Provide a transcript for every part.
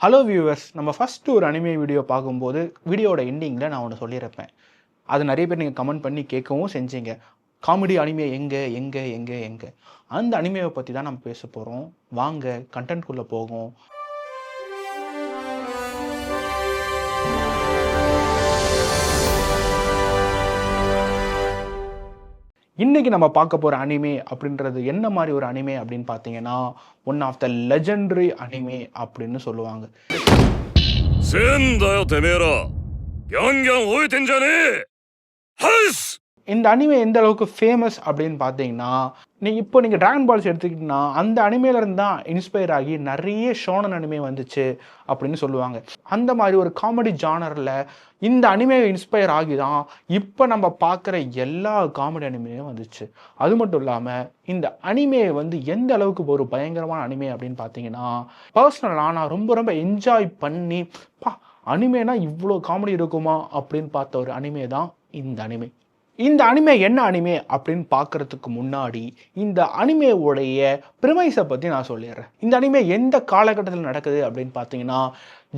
Hello viewers நம்ம first ஒரு anime video பார்க்கும்போது வீடியோட எண்டிங்கில் நான் ஒன்று சொல்லியிருப்பேன். அது நிறைய பேர் நீங்கள் கமெண்ட் பண்ணி கேட்கவும் செஞ்சீங்க. காமெடி அனிமே எங்கே எங்கே எங்கே எங்கே? அந்த அனிமேவை பற்றி தான் நம்ம பேச போகிறோம் வாங்க கண்டென்ட்குள்ளே போகும் இன்னைக்கு நம்ம பார்க்க போகிற அனிமே அப்படின்றது என்ன மாதிரி ஒரு அனிமே அப்படின்னு பார்த்தீங்கன்னா one of the legendary anime அப்படின்னு சொல்லுவாங்க. இந்த அனிமே எந்த அளவுக்கு ஃபேமஸ் அப்படின்னு பார்த்தீங்கன்னா நீ இப்போ நீங்கள் ட்ராகன் பால்ஸ் எடுத்துக்கிட்டிங்கன்னா அந்த அனிமையிலேருந்து தான் இன்ஸ்பயர் ஆகி நிறைய ஷோனன் அனிமே வந்துச்சு அப்படின்னு சொல்லுவாங்க. அந்த மாதிரி ஒரு காமெடி ஜானரில் இந்த அனிமே இன்ஸ்பயர் ஆகி தான் இப்போ நம்ம பார்க்குற எல்லா காமெடி அனிமையும் வந்துச்சு. அது மட்டும் இல்லாமல் இந்த அனிமையை வந்து எந்த அளவுக்கு ஒரு பயங்கரமான அனிமே அப்படின்னு பார்த்தீங்கன்னா பர்சனலாக நான் ரொம்ப ரொம்ப என்ஜாய் பண்ணி பா அனிமேனா இவ்வளோ காமெடி இருக்குமா அப்படின்னு பார்த்த ஒரு அனிமே தான் இந்த அனிமே இந்த அனிமே என்ன அனிமே அப்படின்னு பார்க்கறதுக்கு முன்னாடி இந்த அனிமேவுடைய ப்ரிமைஸை பற்றி நான் சொல்லிடுறேன். இந்த அனிமே எந்த காலகட்டத்தில் நடக்குது அப்படின்னு பார்த்தீங்கன்னா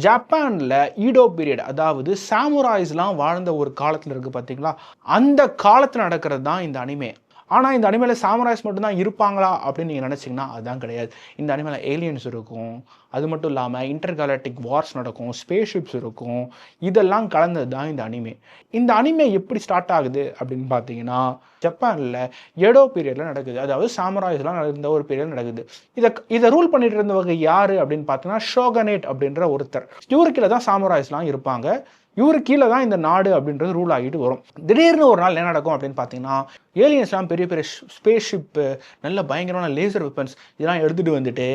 ஜப்பானில் ஈடோ பீரியட் அதாவது சாமுராய்ஸ்லாம் வாழ்ந்த ஒரு காலத்தில் இருக்குது பார்த்தீங்களா? அந்த காலத்தில் நடக்கிறது தான் இந்த அனிமே. ஆனால் இந்த அனிமேல சாமராய்ஸ் மட்டும்தான் இருப்பாங்களா அப்படின்னு நீங்கள் நினச்சிங்கன்னா அதுதான் கிடையாது. இந்த அனிமேல ஏலியன்ஸ் இருக்கும். அது மட்டும் இல்லாமல் இன்டர்கலாக்டிக் வார்ஸ் நடக்கும் ஸ்பேஸ் ஷிப்ஸ் இருக்கும். இதெல்லாம் கலந்தது தான் இந்த அனிமே இந்த அனிமே எப்படி ஸ்டார்ட் ஆகுது அப்படின்னு பார்த்தீங்கன்னா ஜப்பானில் எடோ பீரியடில் நடக்குது. அதாவது சாமராய்ஸ்லாம் நடந்த ஒரு பீரியட் நடக்குது. இதை இதை ரூல் பண்ணிட்டு இருந்தவங்க யார் அப்படின்னு பார்த்தீங்கன்னா ஷோகனேட் அப்படின்ற ஒருத்தர். இவருக்கில தான் சாமராய்ஸ்லாம் இருப்பாங்க. இவர் கீழே தான் இந்த நாடு அப்படின்றது ரூல் ஆகிட்டு வரும். திடீர்னு ஒரு நாள் என்ன நடக்கும் அப்படின்னு பார்த்தீங்கன்னா ஏலியன்ஸ்லாம் பெரிய பெரிய ஸ்பேஸ் ஷிப்பு நல்ல பயங்கரமான லேசர் வெப்பன்ஸ் இதெல்லாம் எடுத்துகிட்டு வந்துட்டு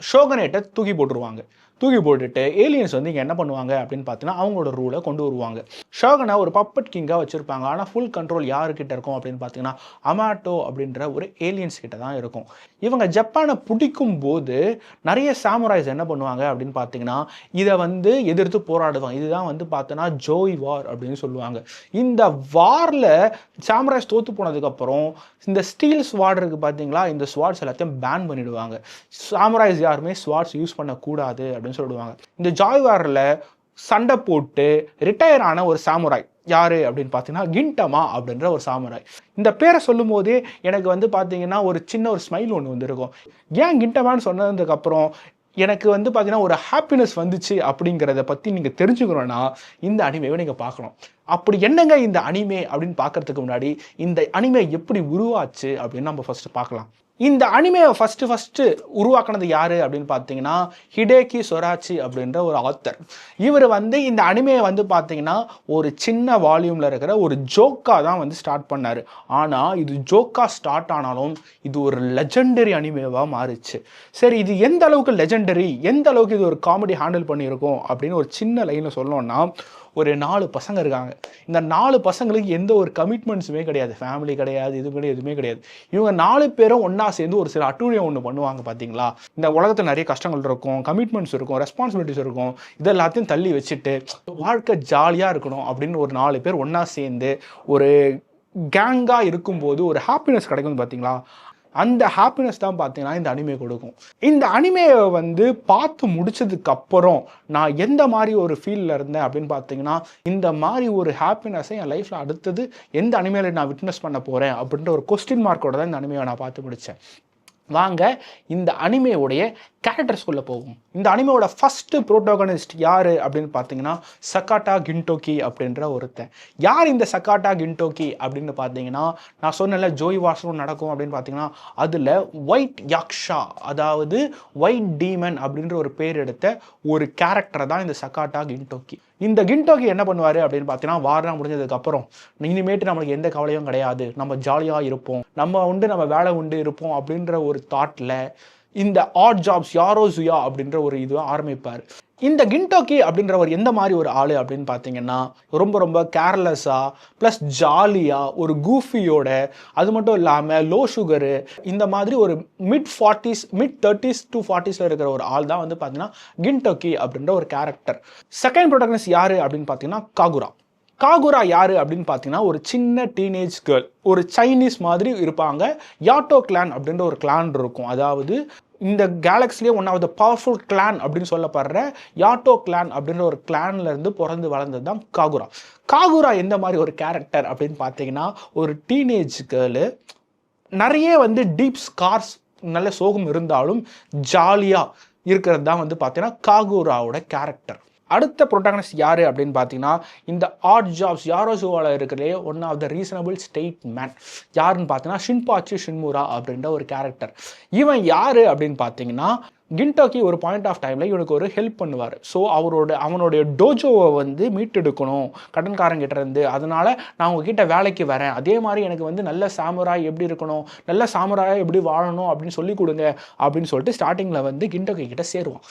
ஷோகனேட்டை தூக்கி போட்டுருவாங்க. தூக்கி போட்டுட்டு ஏலியன்ஸ் வந்து இங்கே என்ன பண்ணுவாங்க அப்படின்னு பார்த்தீங்கன்னா அவங்களோட ரூலை கொண்டு வருவாங்க. ஷோகனை ஒரு பப்பட் கிங்காக வச்சுருப்பாங்க. ஆனால் ஃபுல் கண்ட்ரோல் யாருக்கிட்ட இருக்கும் அப்படின்னு பார்த்தீங்கன்னா அமாட்டோ அப்படின்ற ஒரு ஏலியன்ஸ் கிட்ட தான் இருக்கும். இவங்க ஜப்பானை பிடிக்கும் போது நிறைய சாமுராய்ஸ் என்ன பண்ணுவாங்க அப்படின்னு பார்த்தீங்கன்னா இதை வந்து எதிர்த்து போராடுவாங்க. இதுதான் வந்து பார்த்தோன்னா ஜோய் வார் அப்படின்னு சொல்லுவாங்க. இந்த வாரில் சாமுராய்ஸ் தோற்று போனதுக்கப்புறம் இந்த ஸ்டீல் ஸ்வாட் இருக்குது பார்த்தீங்களா இந்த ஸ்வாட்ஸ் எல்லாத்தையும் பேன் பண்ணிடுவாங்க. சாமுராய்ஸ் யாருமே ஸ்வாட்ஸ் யூஸ் பண்ணக்கூடாது அப்படின்னு சொல்லிடுவாங்க. இந்த ஜாய் வாரில் சண்டை போட்டு ரிட்டையர் ஆன ஒரு சாமுராய் யார் அப்படின்னு பார்த்தீங்கன்னா கிண்டமா அப்படின்ற ஒரு சாமுராய் இந்த பேரை சொல்லும் போதே எனக்கு வந்து பார்த்தீங்கன்னா ஒரு சின்ன ஒரு ஸ்மைல் ஒன்று வந்திருக்கும். ஏன் கிண்டமான்னு சொன்னதுக்கப்புறம் எனக்கு வந்து பார்த்தீங்கன்னா ஒரு ஹாப்பினஸ் வந்துச்சு அப்படிங்கிறத பற்றி நீங்கள் தெரிஞ்சுக்கணும்னா இந்த அனிமேவை நீங்கள் பார்க்கணும். அப்படி என்னங்க இந்த அனிமே அப்படின்னு பார்க்கறதுக்கு முன்னாடி இந்த அனிமே எப்படி உருவாச்சு அப்படின்னு நம்ம ஃபஸ்ட்டு பார்க்கலாம். இந்த அனிமேவை ஃபஸ்ட்டு ஃபஸ்ட்டு உருவாக்குனது யார் அப்படின்னு பார்த்தீங்கன்னா ஹிடேகி சொராச்சி அப்படின்ற ஒரு ஆத்தர். இவர் வந்து இந்த அனிமையை வந்து பார்த்தீங்கன்னா ஒரு சின்ன வால்யூமில் இருக்கிற ஒரு ஜோக்கா தான் வந்து ஸ்டார்ட் பண்ணார். ஆனால் இது ஜோக்கா ஸ்டார்ட் ஆனாலும் இது ஒரு லெஜெண்டரி அனிமேவாக மாறிச்சு. சரி இது எந்த அளவுக்கு லெஜெண்டரி எந்த அளவுக்கு இது ஒரு காமெடி ஹேண்டில் பண்ணியிருக்கோம் அப்படின்னு ஒரு சின்ன லைனில் சொல்லணும்னா ஒரு நாலு பசங்க இருக்காங்க. இந்த நாலு பசங்களுக்கு எந்த ஒரு கமிட்மெண்ட்ஸுமே கிடையாது. ஃபேமிலி கிடையாது இது கிடையாது எதுவுமே கிடையாது. இவங்க நாலு பேரும் ஒன்றா சேர்ந்து ஒரு சில அட்டூழியம் ஒன்று பண்ணுவாங்க பார்த்தீங்களா இந்த உலகத்தில் நிறைய கஷ்டங்கள் இருக்கும் கமிட்மெண்ட்ஸ் இருக்கும் ரெஸ்பான்சிபிலிட்டிஸ் இருக்கும். இது எல்லாத்தையும் தள்ளி வச்சுட்டு வாழ்க்கை ஜாலியாக இருக்கணும் அப்படின்னு ஒரு நாலு பேர் ஒன்றா சேர்ந்து ஒரு கேங்காக இருக்கும்போது ஒரு ஹாப்பினஸ் கிடைக்கும் பார்த்தீங்களா அந்த ஹாப்பினஸ் தான் பார்த்தீங்கன்னா இந்த அனிமே கொடுக்கும். இந்த அனிமையை வந்து பார்த்து முடிச்சதுக்கு அப்புறம் நான் எந்த மாதிரி ஒரு ஃபீலில் இருந்தேன் அப்படின்னு பார்த்தீங்கன்னா இந்த மாதிரி ஒரு ஹாப்பினஸை என் லைஃப்பில் அடுத்தது எந்த அனிமையில் நான் விட்னஸ் பண்ண போகிறேன் அப்படின்ற ஒரு கொஸ்டின் மார்க்கோட தான் இந்த அனிமையை நான் பார்த்து முடித்தேன் வாங்க இந்த அனிமையோடைய கேரக்டர்ஸ்குள்ளே போகும் இந்த அனிமையோட ஃபஸ்ட்டு புரோட்டோகனிஸ்ட் யார் அப்படின்னு பார்த்தீங்கன்னா சக்காட்டா கின்டோக்கி அப்படின்ற ஒருத்தன். யார் இந்த சக்காட்டா கின்டோக்கி அப்படின்னு பார்த்தீங்கன்னா நான் சொன்னல ஜோய் வாசனம் நடக்கும் அப்படின்னு பார்த்தீங்கன்னா அதில் ஒயிட் யாக்ஷா அதாவது ஒயிட் டீமன் அப்படின்ற ஒரு பேர் எடுத்த ஒரு கேரக்டர் தான் இந்த சக்காட்டா கின்டோக்கி இந்த கின்டோக்கி என்ன பண்ணுவார் அப்படின்னு பார்த்தீங்கன்னா வாரம் முடிஞ்சதுக்கப்புறம் இனிமேட்டு நம்மளுக்கு எந்த கவலையும் கிடையாது. நம்ம ஜாலியாக இருப்போம். நம்ம உண்டு நம்ம வேலை உண்டு இருப்போம் அப்படின்ற ஒரு தாட்டில் இந்த ஆட் ஜாப்ஸ் யாரோ சுயா அப்படின்ற ஒரு இது ஆரம்பிப்பார். இந்த கின்டோக்கி அப்படின்றவர் எந்த மாதிரி ஒரு ஆள் அப்படின்னு பார்த்தீங்கன்னா ரொம்ப ரொம்ப கேர்லெஸ்ஸாக ப்ளஸ் ஜாலியாக ஒரு கூஃபியோட அது மட்டும் இல்லாமல் லோ சுகரு இந்த மாதிரி ஒரு mid forties mid thirties to ஃபார்ட்டிஸில் இருக்கிற ஒரு ஆள் தான் வந்து பார்த்தீங்கன்னா கின்டோக்கி அப்படின்ற ஒரு கேரக்டர் செகண்ட் ப்ரொடக்னஸ் யார் அப்படின்னு பார்த்தீங்கன்னா காகுரா. காகுரா யார் அப்படின்னு பார்த்தீங்கன்னா ஒரு சின்ன டீனேஜ் கேர்ள் ஒரு சைனீஸ் மாதிரி இருப்பாங்க யாட்டோ கிளான் அப்படின்ற ஒரு கிளான் இருக்கும். அதாவது இந்த கேலக்ஸிலே one of the powerful clan அப்படின்னு சொல்லப்படுற யாட்டோ கிளான் அப்படின்ற ஒரு கிளான்லேருந்து பிறந்து வளர்ந்தது தான் காகுரா காகுரா எந்த மாதிரி ஒரு கேரக்டர் அப்படின்னு பார்த்தீங்கன்னா ஒரு டீனேஜ் கேர்ளு நிறைய வந்து டீப் ஸ்கார்ஸ் நல்ல சோகம் இருந்தாலும் ஜாலியாக இருக்கிறது தான் வந்து பார்த்தீங்கன்னா காகுராவோட கேரக்டர் அடுத்த ப்ரொட்டாகனிஸ்ட் யார் அப்படின்னு பார்த்தீங்கன்னா இந்த ஆர்ட் ஜாப்ஸ் யாரோசுவாவில் இருக்கிறதே one of the reasonable straight man யாருன்னு பார்த்தீங்கன்னா ஷின்பாச்சி ஷின்முரா அப்படின்ற ஒரு கேரக்டர் இவன் யார் அப்படின்னு பார்த்தீங்கன்னா கின்டாக்கி ஒரு பாயிண்ட் ஆஃப் டைமில் இவனுக்கு ஒரு ஹெல்ப் பண்ணுவார். ஸோ அவரோட அவனுடைய டோஜோவை வந்து மீட்டெடுக்கணும் கடன்காரங்கிட்ட இருந்து. அதனால் நான் உங்ககிட்ட வேலைக்கு வரேன். அதே மாதிரி எனக்கு வந்து நல்ல சாமுராய் எப்படி இருக்கணும் நல்ல சாமுராயாக எப்படி வாழணும் அப்படின்னு சொல்லி கொடுங்க அப்படின்னு சொல்லிட்டு ஸ்டார்டிங்கில் வந்து கிண்டோக்கி கிட்ட சேருவான்.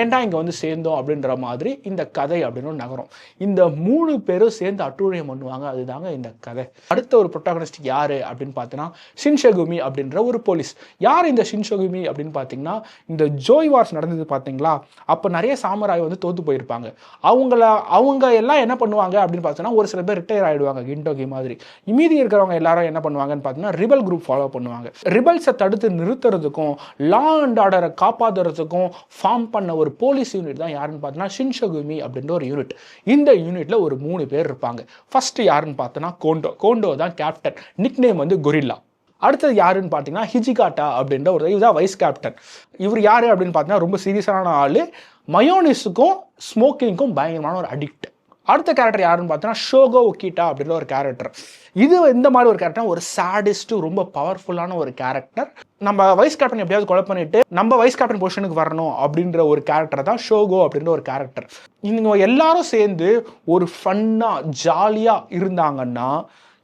ஏன்டா இங்கே வந்து சேர்ந்தோம் அப்படின்ற மாதிரி இந்த கதை அப்படின்னு ஒரு இந்த மூணு பேரும் சேர்ந்து அட்டூழியம் பண்ணுவாங்க. அதுதாங்க இந்த கதை. அடுத்த ஒரு ப்ரொட்டாகனிஸ்ட் யார் அப்படின்னு பார்த்தீங்கன்னா ஷின்ஷகுமி அப்படின்ற ஒரு போலீஸ் யார் இந்த ஷின்ஷகுமி அப்படின்னு பார்த்தீங்கன்னா இந்த ஜோய் வார்ஸ் நடந்தது பார்த்தீங்களா? அப்போ நிறைய சாமராய் வந்து தோத்து போயிருப்பாங்க. அவங்கள அவங்க எல்லாம் என்ன பண்ணுவாங்க அப்படின்னு பார்த்தோன்னா ஒரு சில பேர் ரிட்டையர் ஆகிடுவாங்க கிண்டோகி மாதிரி. மீதி இருக்கிறவங்க எல்லாரும் என்ன பண்ணுவாங்கன்னு பார்த்தீங்கன்னா ரிபல் குரூப் ஃபாலோ பண்ணுவாங்க. ரிபல்ஸை தடுத்து நிறுத்துறதுக்கும் லா அண்ட் ஆர்டரை காப்பாற்றுறதுக்கும் ஃபார்ம் பண்ண ஒரு போலீஸ் யூனிட் தான் யாருன்னு பார்த்தீங்கன்னா ஷின்ஷகுமி அப்படின்ற ஒரு யூனிட் இந்த யூனிட்ல ஒரு மூணு பேர் இருப்பாங்க. ஃபர்ஸ்ட் யாருன்னு பார்த்தோன்னா கோண்டோ கோண்டோ தான் கேப்டன் நிக் நேம் வந்து கொரில்லா அடுத்தது யாருன்னு பார்த்தீங்கன்னா ஹிஜிகாட்டா அப்படின்ற ஒரு இதுதான் வைஸ் கேப்டன் இவர் யார் அப்படின்னு பார்த்தீங்கன்னா ரொம்ப சீரியஸான ஆள். மயோனிஸுக்கும் ஸ்மோக்கிங்க்கும் பயங்கரமான ஒரு அடிக்ட் அடுத்த கேரக்டர் யாருன்னு பார்த்தீங்கன்னா ஷோகோ ஒக்கிட்டா அப்படின்ற ஒரு கேரக்டர் இது இந்த மாதிரி ஒரு கேரக்டர் ஒரு சாடிஸ்ட்டு ரொம்ப பவர்ஃபுல்லான ஒரு கேரக்டர் நம்ம வைஸ் கேப்டன் எப்படியாவது கொலை பண்ணிட்டு நம்ம வைஸ் கேப்டன் பொசிஷனுக்கு வரணும் அப்படின்ற ஒரு கேரக்டர் தான் ஷோகோ அப்படின்ற ஒரு கேரக்டர் இவங்க எல்லாரும் சேர்ந்து ஒரு ஃபன்னாக ஜாலியாக இருந்தாங்கன்னா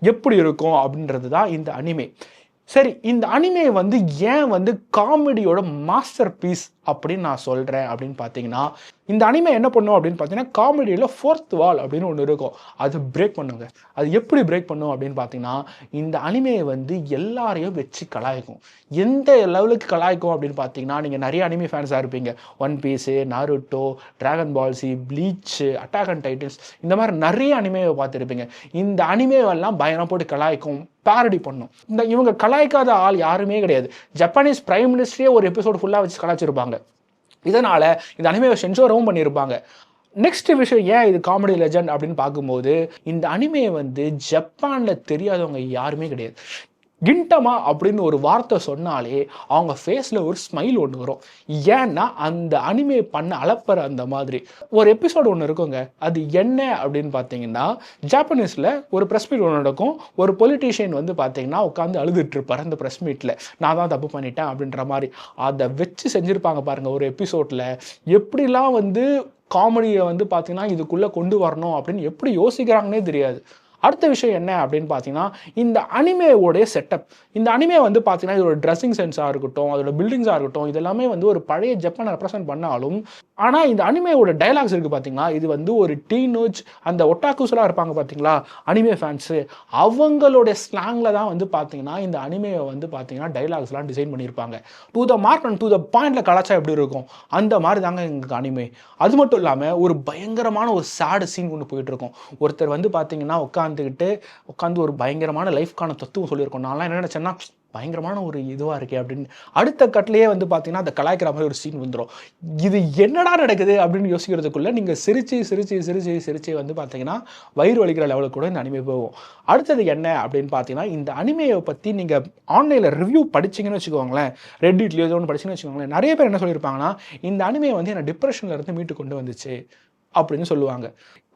எப்படி இருக்கும் அப்படின்றது தான் இந்த அனிமே சரி இந்த அனிமே வந்து ஏன் வந்து காமெடியோட மாஸ்டர் பீஸ் அப்படின்னு நான் சொல்கிறேன் அப்படின்னு பார்த்தீங்கன்னா இந்த அனிமை என்ன பண்ணும் அப்படின்னு பார்த்தீங்கன்னா காமெடியில் ஃபோர்த் வால் அப்படின்னு ஒன்று இருக்கும். அது பிரேக் பண்ணுங்க. அது எப்படி பிரேக் பண்ணும் அப்படின்னு பார்த்தீங்கன்னா இந்த அனிமையை வந்து எல்லாரையும் வச்சு கலாய்க்கும். எந்த லெவலுக்கு கலாய்க்கும் அப்படின்னு பார்த்தீங்கன்னா நீங்கள் நிறைய அனிமே ஃபேன்ஸாக இருப்பீங்க. One Piece Naruto Dragon Ball Z Bleach Attack on Titans இந்த மாதிரி நிறைய அனிமையை பார்த்துருப்பீங்க. இந்த அனிமேவெல்லாம் பயணம் போட்டு கலாய்க்கும் பேரடி பண்ணும். இந்த இவங்க கலாய்க்காத ஆள் யாருமே கிடையாது. ஜப்பானீஸ் பிரைம் மினிஸ்டரே ஒரு எபிசோடு ஃபுல்லாக வச்சு கலாய்ச்சிருப்பாங்க. இதனால் இந்த அனிமேவை சென்சோரவும் பண்ணியிருப்பாங்க. நெக்ஸ்ட் விஷயம் ஏன் இது காமெடி லெஜண்ட் அப்படின்னு பார்க்கும்போது இந்த அனிமையை வந்து ஜப்பானில் தெரியாதவங்க யாருமே கிடையாது. கிண்டமா அப்படின்னு ஒரு வார்த்தை சொன்னாலே அவங்க ஃபேஸில் ஒரு ஸ்மைல் ஒன்று வரும். ஏன்னா அந்த அனிமே பண்ண அலப்பற அந்த மாதிரி. ஒரு எபிசோடு ஒன்று இருக்குங்க. அது என்ன அப்படின்னு பார்த்தீங்கன்னா ஜாப்பனீஸில் ஒரு ப்ரெஸ் மீட் ஒன்று நடக்கும். ஒரு பொலிட்டீஷியன் வந்து பார்த்தீங்கன்னா உட்காந்து அழுதுட்டு இருப்பார் அந்த ப்ரெஸ் மீட்டில் நான் தான் தப்பு பண்ணிட்டேன் அப்படின்ற மாதிரி. அதை வச்சு செஞ்சுருப்பாங்க பாருங்கள் ஒரு எபிசோடில் எப்படிலாம் வந்து காமெடியை வந்து பார்த்தீங்கன்னா இதுக்குள்ளே கொண்டு வரணும் அப்படின்னு எப்படி யோசிக்கிறாங்கன்னே தெரியாது. அடுத்த விஷயம் என்ன அப்படின்னு பார்த்தீங்கன்னா இந்த அனிமேவோடைய செட்டப் இந்த அனிமே வந்து பார்த்தீங்கன்னா இதோட ட்ரெஸ்ஸிங் சென்ஸாக இருக்கட்டும் அதோட பில்டிங்ஸாக இருக்கட்டும் இதெல்லாமே வந்து ஒரு பழைய ஜப்பானை ரெப்ரசென்ட் பண்ணாலும் ஆனால் இந்த அனிமேவோட டைலாக்ஸ் இருக்குது பார்த்தீங்களா? இது வந்து ஒரு டீனோஜ் அந்த ஒட்டாக்குஸ்லாம் இருப்பாங்க பார்த்தீங்களா? அனிமே ஃபேன்ஸு அவங்களோட ஸ்லாங்கில் தான் வந்து பார்த்தீங்கன்னா இந்த அனிமேவை வந்து பார்த்தீங்கன்னா டைலாக்ஸ்லாம் டிசைன் பண்ணியிருப்பாங்க. To the mark and to the பாயிண்டில் கலாச்சா எப்படி இருக்கும்? அந்த மாதிரி தாங்க எங்களுக்கு அனிமே. அது மட்டும் இல்லாமல் ஒரு பயங்கரமான ஒரு சேடு சீன் கொண்டு போயிட்டு இருக்கும். ஒருத்தர் வந்து பார்த்தீங்கன்னா உட்காந்துக்கிட்டு உட்காந்து ஒரு பயங்கரமான லைஃப்க்கான தத்துவம் சொல்லியிருக்கோம். நான்லாம் என்ன நினச்சேன்னா பயங்கரமான ஒரு இதுவாக இருக்கே அப்படின்னு. அடுத்த கட்லேயே வந்து பார்த்தீங்கன்னா அந்த கலாய்க்கிற மாதிரி ஒரு சீன் வந்துடும் இது என்னடா நடக்குது அப்படின்னு யோசிக்கிறதுக்குள்ளே நீங்கள் சிரிச்சு சிரிச்சு சிரிச்சு சிரிச்சு வந்து பார்த்தீங்கன்னா வயிறு வலிக்கிற லெவலுக்கு கூட இந்த அனிமே போகும். அடுத்தது என்ன அப்படின்னு பார்த்தீங்கன்னா இந்த அனிமையை பற்றி நீங்கள் ஆன்லைனில் ரிவ்யூ படிச்சீங்கன்னு வச்சுக்கோங்களேன். ரெட்டிட்லேயோ ஏதோ ஒன்று படிச்சீங்கன்னு வச்சுக்கோங்களேன். நிறைய பேர் என்ன சொல்லியிருப்பாங்கன்னா இந்த அனிமையை வந்து என்னை டிப்ரெஷனில் இருந்து மீட்டு கொண்டு வந்துச்சு. அப்படின்னு சொல்லுவாங்க.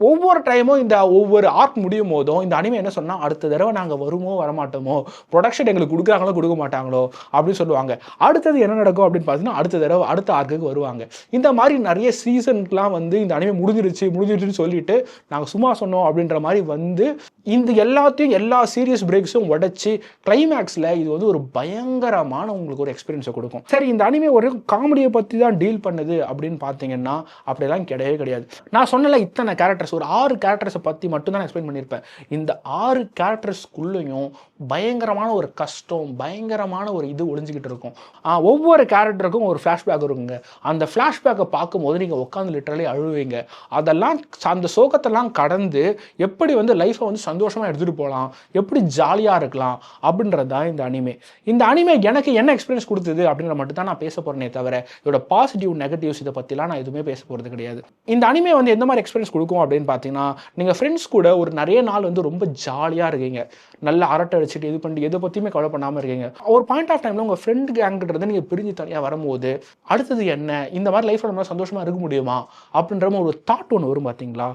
ஒவ்வொரு டைமும் இந்த ஒவ்வொரு ஆர்க் முடியும் போதும் இந்த அனிமே என்ன சொன்னால் அடுத்த தடவை நாங்கள் வருமோ வரமாட்டோமோ ப்ரொடக்ஷன் எங்களுக்கு கொடுக்குறாங்களோ கொடுக்க மாட்டாங்களோ அப்படின்னு சொல்லுவாங்க. அடுத்தது என்ன நடக்கும் அப்படின்னு பார்த்தீங்கன்னா அடுத்த தடவை அடுத்த ஆர்க்குக்கு வருவாங்க. இந்த மாதிரி நிறைய சீசனுக்குலாம் வந்து இந்த அனிமே முடிஞ்சிருச்சு முடிஞ்சிருச்சுன்னு சொல்லிட்டு நாங்கள் சும்மா சொன்னோம் அப்படின்ற மாதிரி வந்து இந்த எல்லாத்தையும் எல்லா சீரியஸ் பிரேக்ஸும் உடைச்சி கிளைமேக்ஸில் இது வந்து ஒரு பயங்கரமான உங்களுக்கு ஒரு எக்ஸ்பீரியன்ஸை கொடுக்கும். சரி இந்த அனிமே ஒரு காமெடியை பற்றி தான் டீல் பண்ணுது அப்படின்னு பார்த்தீங்கன்னா அப்படிலாம் கிடையவே கிடையாது. நான் சொன்னல இத்தனை கேரக்டர்ஸ் ஒரு ஆறு கேரக்டர்ஸை பற்றி மட்டும் தான் எக்ஸ்பிளைன் பண்ணியிருப்பேன். இந்த ஆறு கேரக்டர்ஸ்குள்ளேயும் பயங்கரமான ஒரு கஷ்டம் பயங்கரமான ஒரு இது ஒளிஞ்சிக்கிட்டு இருக்கும். ஒவ்வொரு கேரக்டருக்கும் ஒரு ஃப்ளாஷ்பேக் இருக்குங்க. அந்த ஃப்ளாஷ்பேக்கை பார்க்கும்போது நீங்கள் உட்காந்து லிட்டரலி அழுவீங்க. அதெல்லாம் அந்த சோகத்தெல்லாம் கடந்து எப்படி வந்து லைஃப்பை வந்து சந்தோஷமாக எடுத்துகிட்டு போகலாம் எப்படி ஜாலியாக இருக்கலாம் அப்படின்றது தான் இந்த அனிமே இந்த அனிமே எனக்கு என்ன எக்ஸ்பீரியன்ஸ் கொடுத்தது அப்படின்ற மட்டும் தான் நான் பேச போகிறேனே தவிர இதோட பாசிட்டிவ் நெகட்டிவ்ஸ் இதை பற்றிலாம் நான் எதுவுமே பேச போகிறது கிடையாது. இந்த அனிமே வந்து எந்த மாதிரி எக்ஸ்பீரியன்ஸ் கொடுக்கும் அப்படின்னு பார்த்தீங்கன்னா நீங்கள் ஃப்ரெண்ட்ஸ் கூட ஒரு நிறைய நாள் வந்து ரொம்ப ஜாலியாக இருக்கீங்க. நல்ல அரட்டை அடிச்சுட்டு இது பண்ணிட்டு எதை பற்றியுமே கவலை பண்ணாமல் இருக்கீங்க. ஒரு பாயிண்ட் ஆஃப் டைமில் உங்கள் ஃப்ரெண்டு கேங்கிறது நீங்கள் பிரிஞ்சு தனியாக வரும்போது அடுத்தது என்ன? இந்த மாதிரி லைஃப்பில் நம்மளால் சந்தோஷமாக இருக்க முடியுமா? அப்படின்ற ஒரு தாட் ஒன்று வரும் பார்த்தீங்களா?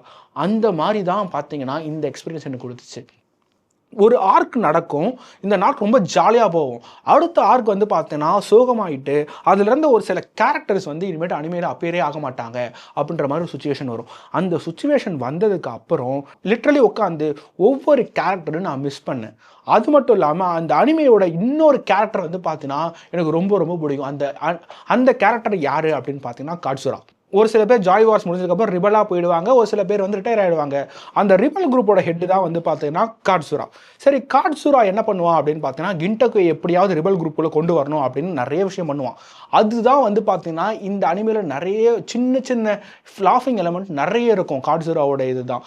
அந்த மாதிரி தான் பார்த்தீங்கன்னா இந்த எக்ஸ்பீரியன்ஸ் எனக்கு கொடுத்துச்சு. ஒரு ஆர்க் நடக்கும் இந்த நாட் ரொம்ப ஜாலியாக போகும். அடுத்த ஆர்க் வந்து பார்த்தீங்கன்னா சோகமாயிட்டு அதுலேருந்து ஒரு சில கேரக்டர்ஸ் வந்து இனிமேட்டு அனிமையில் அப்பேரே ஆக மாட்டாங்க அப்படின்ற மாதிரி ஒரு சுச்சுவேஷன் வரும். அந்த சுச்சுவேஷன் வந்ததுக்கு அப்புறம் லிட்ரலி உட்காந்து ஒவ்வொரு கேரக்டரும் நான் மிஸ் பண்ணேன். அது மட்டும் இல்லாமல் அந்த அனிமையோட இன்னொரு கேரக்டர் வந்து பார்த்தீங்கன்னா எனக்கு ரொம்ப ரொம்ப பிடிக்கும். அந்த அ- அந்த கேரக்டர் யார் அப்படின்னு பார்த்தீங்கன்னா காட்சுரா ஒரு சில பேர் ஜாய் வார்ஸ் முடிஞ்சதுக்கப்புறம் ரிபலாக போயிடுவாங்க ஒரு சில பேர் வந்து ரிட்டையர் ஆயிடுவாங்க. அந்த ரிபல் குரூப்போட ஹெட் தான் வந்து பார்த்தீங்கன்னா காட்சுரா. சரி காட்சுரா என்ன பண்ணுவான் அப்படின்னு பார்த்தீங்கன்னா கிண்டக்கு எப்படியாவது ரிபல் குரூப்பில் கொண்டு வரணும் அப்படின்னு நிறைய விஷயம் பண்ணுவான். அதுதான் வந்து பார்த்தீங்கன்னா இந்த அனிமையில் நிறைய சின்ன சின்ன ஃப்ளாஃபிங் எலமெண்ட் நிறைய இருக்கும். காட்சுராவோட இதுதான்.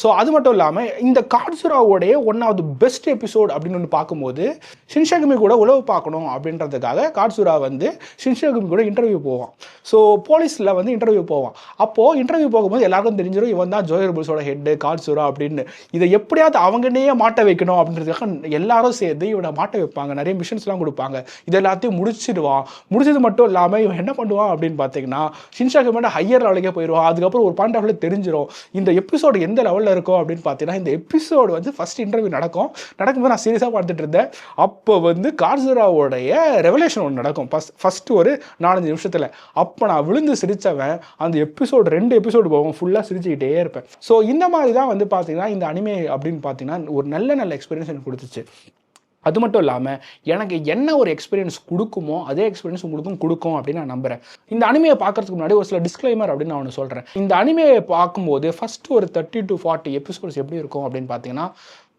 ஸோ அது மட்டும் இல்லாமல் இந்த காட்சுராவோடைய one of the best episode அப்படின்னு ஒன்று பார்க்கும்போது ஷின்ஷகுமி கூட உழவு பார்க்கணும் அப்படின்றதுக்காக காட்சுரா வந்து ஷின்ஷகுமி கூட இன்டர்வியூ போவான். ஸோ போலீஸில் வந்து இன்டர்வியூ போவான். அப்போது இன்டர்வியூ போகும்போது எல்லாருக்கும் தெரிஞ்சிடும் இவன் தான் ஜோயர் புல்ஸோட ஹெட்டு காட்சுரா அப்படின்னு. இதை எப்படியாவது அவங்கனே மாட்ட வைக்கணும் அப்படின்றதுக்காக எல்லாரும் சேர்ந்து இவனை மாட்ட வைப்பாங்க. நிறைய மிஷன்ஸ்லாம் கொடுப்பாங்க. இது எல்லாத்தையும் முடிச்சிடுவான். முடிச்சது மட்டும் இல்லாமல் இவன் என்ன பண்ணுவான் அப்படின்னு பார்த்தீங்கன்னா ஷின்ஷாகுமேட்ட ஹையர் லெவலுக்கே போயிடுவான் அதுக்கப்புறம் ஒரு பாயிண்ட் ஆஃப் தெரிஞ்சிடும் இந்த எபிசோடு எந்த லெவலில் இருக்கும் அப்படின்னு பார்த்தீங்கன்னா இந்த எபிசோடு வந்து ஃபஸ்ட் இன்டர்வியூ நடக்கும். நடக்கும்போது நான் சீரியஸாக பார்த்துட்டு இருந்தேன். அப்போ வந்து கார்சுராவோடைய ரெவலேஷன் ஒன்று நடக்கும். ஃபஸ்ட் ஃபஸ்ட்டு ஒரு நாலஞ்சு நிமிஷத்தில். அப்போ நான் விழுந்து சிரித்தவன் அந்த எபிசோடு ரெண்டு எபிசோடு போகும் ஃபுல்லாக சிரிச்சுக்கிட்டே இருப்பேன். ஸோ இந்த மாதிரி தான் வந்து பார்த்தீங்கன்னா இந்த அனிமே அப்படின்னு பார்த்தீங்கன்னா ஒரு நல்ல நல்ல எக்ஸ்பீரியன்ஸ் எனக்கு கொடுத்துச்சு. அது மட்டும் இல்லாமல் எனக்கு என்ன ஒரு எக்ஸ்பீரியன்ஸ் கொடுக்குமோ அதே எக்ஸ்பீரியன்ஸ் உங்களுக்கும் கொடுக்கும் அப்படின்னு நான் நம்புறேன். இந்த அனிமையை பார்க்கறதுக்கு முன்னாடி ஒரு சில டிஸ்க்ளைமர் அப்படின்னு நான் ஒன்று சொல்கிறேன் இந்த அனிமையை பார்க்கும்போது ஃபர்ஸ்ட் ஒரு தேர்ட்டி டு ஃபார்ட்டி எபிசோட்ஸ் எப்படி இருக்கும் அப்படின்னு பார்த்தீங்கன்னா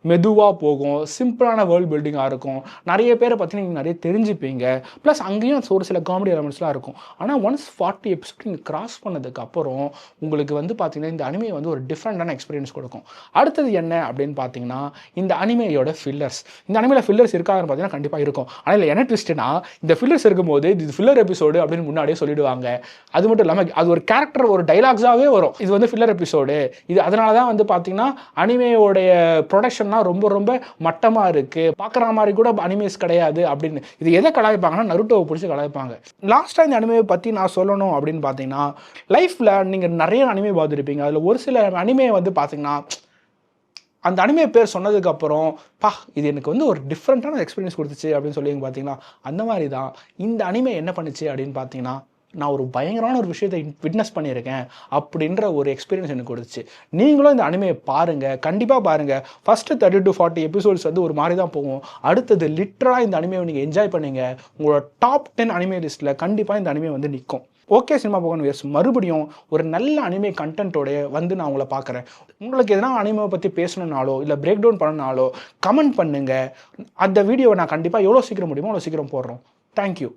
மெதுவாக போகும் சிம்பிளான வேர்ல்ட் பில்டிங்காக இருக்கும். நிறைய பேரை பற்றி நீங்கள் நிறைய தெரிஞ்சுப்பீங்க. ப்ளஸ் அங்கேயும் ஒரு சில காமெடி எலமெண்ட்ஸ்லாம் இருக்கும். ஆனால் ஒன்ஸ் ஃபார்ட்டி எபிசோட் நீங்கள் கிராஸ் பண்ணதுக்கப்புறம் உங்களுக்கு வந்து பார்த்தீங்கன்னா இந்த அனிமே வந்து ஒரு டிஃப்ரெண்டான எக்ஸ்பீரியன்ஸ் கொடுக்கும். அடுத்தது என்ன அப்படின்னு பார்த்தீங்கன்னா இந்த அனிமையோட ஃபில்லர்ஸ் இந்த அனிமையில் ஃபில்லர்ஸ் இருக்காதுன்னு பார்த்தீங்கன்னா கண்டிப்பாக இருக்கும். ஆனால் இல்லை என்ன ட்விஸ்ட்னா இந்த ஃபில்லர்ஸ் இருக்கும்போது இது ஃபில்லர் எபிசோடு அப்படின்னு முன்னாடியே சொல்லிடுவாங்க. அது மட்டும் இல்லாமல் அது ஒரு கேரக்டர் ஒரு டைலாக்ஸாகவே வரும். இது வந்து ஃபில்லர் எபிசோடு இது அதனால தான் வந்து பார்த்தீங்கன்னா அனிமையோடைய ப்ரொடக்ஷன்லாம் ரொம்ப ரொம்ப மட்டமாக இருக்குது பார்க்குற மாதிரி கூட அனிமேஸ் கிடையாது அப்படின்னு. இது எதை கலாய்ப்பாங்கன்னா நருட்டோவை பிடிச்சி கலாய்ப்பாங்க. லாஸ்ட்டாக இந்த அனிமையை பற்றி நான் சொல்லணும் அப்படின்னு பார்த்தீங்கன்னா லைஃப்பில் நீங்கள் நிறைய அனிமே பார்த்துருப்பீங்க. அதில் ஒரு சில அனிமையை வந்து பார்த்தீங்கன்னா அந்த அனிமே பேர் சொன்னதுக்கப்புறம் பா இது எனக்கு வந்து ஒரு டிஃப்ரெண்ட்டான எக்ஸ்பீரியன்ஸ் கொடுத்துச்சு அப்படின்னு சொல்லி பார்த்தீங்கன்னா அந்த மாதிரி தான். இந்த அனிமே என்ன பண்ணுச்சு அப்படின்னு பார்த்தீங்கன்னா நான் ஒரு பயங்கரமான ஒரு விஷயத்தை விட்னஸ் பண்ணியிருக்கேன் அப்படின்ற ஒரு எக்ஸ்பீரியன்ஸ் எனக்கு கொடுத்துச்சு. நீங்களும் இந்த அனிமையை பாருங்கள் கண்டிப்பாக பாருங்கள் first thirty to forty episodes வந்து ஒரு மாதிரி தான் போகும். அடுத்தது லிட்டராக இந்த அனிமையை நீங்கள் என்ஜாய் பண்ணுங்க. உங்களோட டாப் டென் அனிமே லிஸ்ட்டில் கண்டிப்பாக இந்த அனிமே வந்து நிற்கும் ஓகே சினிமா போகணும் வியர்ஸ் மறுபடியும் ஒரு நல்ல அனிமே கண்டென்ட்டோடைய வந்து நான் உங்களை பார்க்குறேன் உங்களுக்கு எதனா அனிமே பற்றி பேசணுன்னாலோ இல்லை பிரேக் டவுன் பண்ணனாலோ கமெண்ட் பண்ணுங்கள் அந்த வீடியோவை நான் கண்டிப்பாக எவ்வளோ சீக்கிரம் முடியுமோ அவ்வளோ சீக்கிரம் போடுறோம். தேங்க்யூ